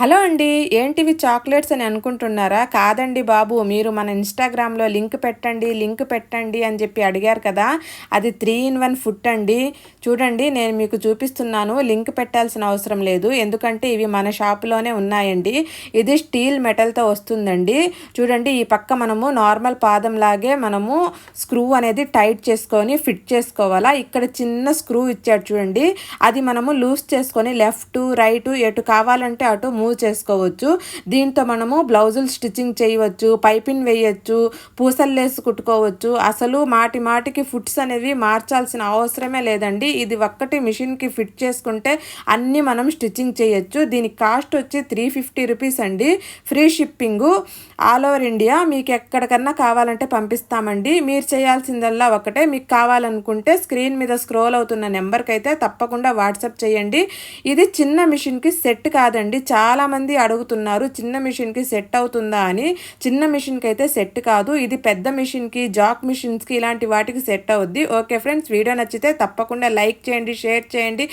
Hello అండి ఏంటివి chocolates అని అనుకుంటున్నారా? కాదండి బాబు మీరు మన ఇన్స్టాగ్రామ్లో లింక్ పెట్టండి లింక్ పెట్టండి అని చెప్పి అడిగారు కదా. అది త్రీ ఇన్ వన్ ఫుట్ అండి. చూడండి నేను మీకు చూపిస్తున్నాను లింక్ పెట్టాల్సిన అవసరం లేదు. ఎందుకంటే ఇవి మన షాపులోనే ఉన్నాయండి. ఇది స్టీల్ మెటల్తో వస్తుందండి. చూడండి ఈ పక్క మనము నార్మల్ పాదం లాగే మనము స్క్రూ అనేది టైట్ చేసుకొని ఫిట్ చేసుకోవాలా? ఇక్కడ చిన్న స్క్రూ ఇచ్చాడు చూడండి. అది మనము లూజ్ చేసుకొని లెఫ్ట్ రైట్ ఎటు కావాలంటే అటు మూవ్ చేసుకోవచ్చు. దీంతో మనము బ్లౌజులు స్టిచ్చింగ్ చేయవచ్చు పైపింగ్ వేయచ్చు పూసలు లేసి కుట్టుకోవచ్చు. అసలు మాటి మాటికి ఫుట్స్ అనేవి మార్చాల్సిన అవసరమే లేదండి. ఇది ఒక్కటి మిషన్కి ఫిట్ చేసుకుంటే అన్నీ మనం స్టిచ్చింగ్ చేయొచ్చు. దీని కాస్ట్ వచ్చి త్రీ ఫిఫ్టీ రూపీస్ అండి. Free shipping all over India మీకు ఎక్కడికన్నా కావాలంటే పంపిస్తామండి. మీరు చేయాల్సిందల్లా ఒకటే. మీకు కావాలనుకుంటే స్క్రీన్ మీద స్క్రోల్ అవుతున్న నెంబర్కి అయితే తప్పకుండా వాట్సాప్ చేయండి. ఇది చిన్న మిషన్కి సెట్ కాదండి. చాలా చాలామంది అడుగుతున్నారు చిన్న మిషన్కి సెట్ అవుతుందా అని. చిన్న మిషన్కి అయితే సెట్ కాదు. ఇది పెద్ద మిషన్కి జాక్ మిషన్స్కి ఇలాంటి వాటికి సెట్ అవుద్ది. ఓకే ఫ్రెండ్స్ వీడియో నచ్చితే తప్పకుండా లైక్ చేయండి షేర్ చేయండి.